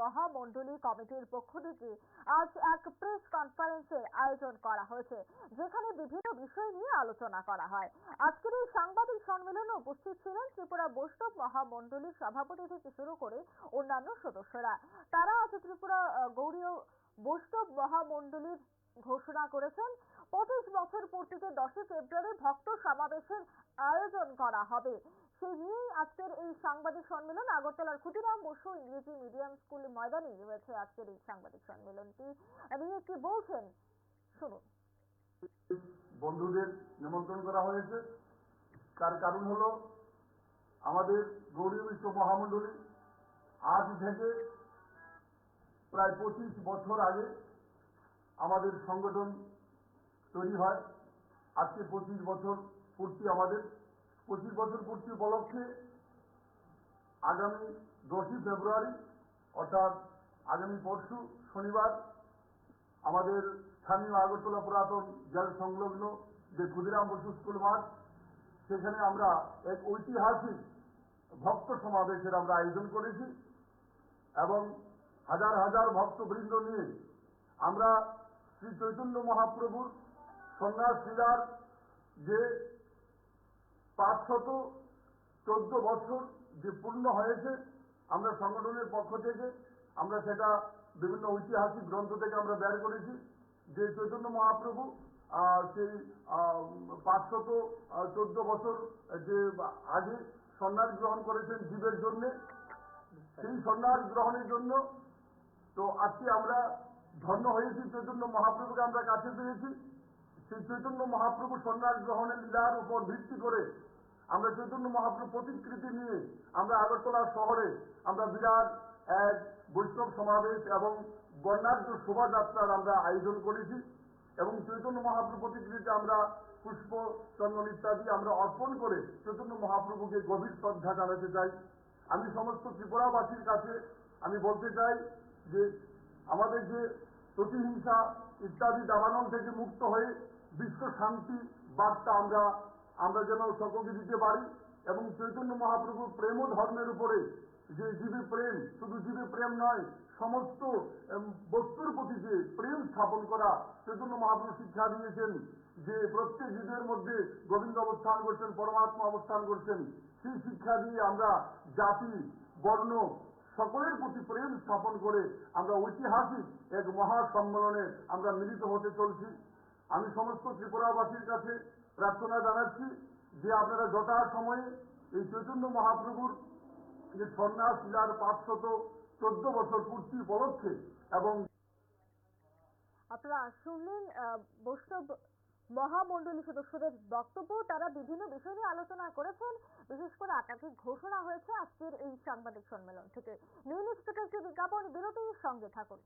মহামণ্ডলী কমিটির পক্ষ থেকে আজ এক প্রেস কনফারেন্সের আয়োজন করা হয়েছে, যেখানে বিভিন্ন বিষয় নিয়ে আলোচনা করা হয়। আজকের এই সাংবাদিক সম্মেলনে উপস্থিত ছিলেন ত্রিপুরা বৈষ্ণব মহামণ্ডলীর সভাপতি থেকে শুরু করে অন্যান্য সদস্যরা। তারা আজ ত্রিপুরা গৌড়ীয় বৈষ্ণব মহামণ্ডলীর ঘোষণা করেছেন, পঁচিশ বছর পূর্তিতে দশই ফেব্রুয়ারি ভক্ত সমাবেশের আয়োজন করা হবে। সেই নিয়েই আজকের এই সাংবাদিক সম্মেলন। আগরতলার ক্ষুদিরাম বসু ইংরেজি মিডিয়াম স্কুল ময়দানে রয়েছে আজকের এই সাংবাদিক সম্মেলনটি। নিয়ে কি বলছেন শুনুন। বন্ধুদের নিমন্ত্রণ করা হয়েছে। তার কারণ হলো, আমাদের গৌরী বিশ্ব মহামণ্ডলী আজ থেকে প্রায় পঁচিশ বছর আগে আমাদের সংগঠন তৈরি হয়। আজকে পঁচিশ বছর পূর্তি আমাদের। পঁচিশ বছর পূর্তি উপলক্ষে আগামী দশই ফেব্রুয়ারি, অর্থাৎ আগামী পরশু শনিবার, আমাদের স্থানীয় আগরতলা পুরাতন জেল সংলগ্ন যে ক্ষুদিরাম বসু স্কুল মাঠ, সেখানে আমরা এক ঐতিহাসিক ভক্ত সমাবেশের আমরা আয়োজন করেছি এবং হাজার হাজার ভক্তবৃন্দ নিয়ে আমরা শ্রী চৈতন্য মহাপ্রভুর সন্ন্যাস লীলার যে পাঁচশত চোদ্দ বছর যে পূর্ণ হয়েছে, আমরা সংগঠনের পক্ষ থেকে, আমরা সেটা বিভিন্ন ঐতিহাসিক গ্রন্থ থেকে আমরা বের করেছি। যে চৈতন্য মহাপ্রভু সেই পাঁচশত চোদ্দ বছর যে আগে সন্ন্যাস গ্রহণ করেছেন জীবের জন্যে, সেই সন্ন্যাস গ্রহণের জন্য তো আজকে আমরা ধন্য হয়েছি, চৈতন্য মহাপ্রভুকে আমরা কাছে পেয়েছি। সেই চৈতন্য মহাপ্রভু সন্ন্যাস গ্রহণের লীলার উপর ভিত্তি করে আমরা চৈতন্য মহাপ্রভু প্রতিকৃতি নিয়ে আমরা আগরতলা শহরে আমরা বিরাট এক বৈষ্ণব সমাবেশ এবং বর্ণাঢ্য শোভাযাত্রার আমরা আয়োজন করেছি এবং চৈতন্য মহাপ্রভু প্রতিকৃতিতে আমরা পুষ্প, চন্দন ইত্যাদি আমরা অর্পণ করে চৈতন্য মহাপ্রভুকে গভীর শ্রদ্ধা জানাতে চাই। আমি সমস্ত ত্রিপুরাবাসীর কাছে আমি বলতে চাই যে আমাদের যে প্রতিহিংসা ইত্যাদি দাবানল থেকে মুক্ত হয়ে বিশ্ব শান্তি বার্তা আমরা আমরা যেন সকলকে দিতে পারি এবং চৈতন্য মহাপ্রভুর প্রেম ও ধর্মের উপরে যে জীবে প্রেম, শুধু জীবে প্রেম নয়, সমস্ত বস্তুর প্রতি যে প্রেম স্থাপন করা চৈতন্য মহাপ্রভু শিক্ষা দিয়েছেন যে প্রত্যেক জীবের মধ্যে গোবিন্দ অবস্থান করছেন, পরমাত্মা অবস্থান করছেন, সেই শিক্ষা দিয়ে আমরা জাতি, বর্ণ সকলের প্রতি প্রেম স্থাপন করে আমরা ঐতিহাসিক এক মহা সম্মেলনে আমরা মিলিত হতে চলছি। আমি সমস্ত ত্রিপুরাবাসীর কাছে প্রার্থনা জানাচ্ছি যে আপনারা যথা সময়ে এই চৈতন্য মহাপ্রভুর যে সন্ন্যাস লীলার পাঁচশত চোদ্দ বছর পূর্তি উপলক্ষে এবং আপনারা শুনলেন বৈষ্ণব মহামণ্ডলী সদস্যদের বক্তব্য। তারা বিভিন্ন বিষয় নিয়ে আলোচনা করেছেন। বিশেষ করে একাধিক ঘোষণা হয়েছে আজকের এই সাংবাদিক সম্মেলন থেকে। নিউ নিউজ বিজ্ঞাপন বিরতির সঙ্গে থাকুন।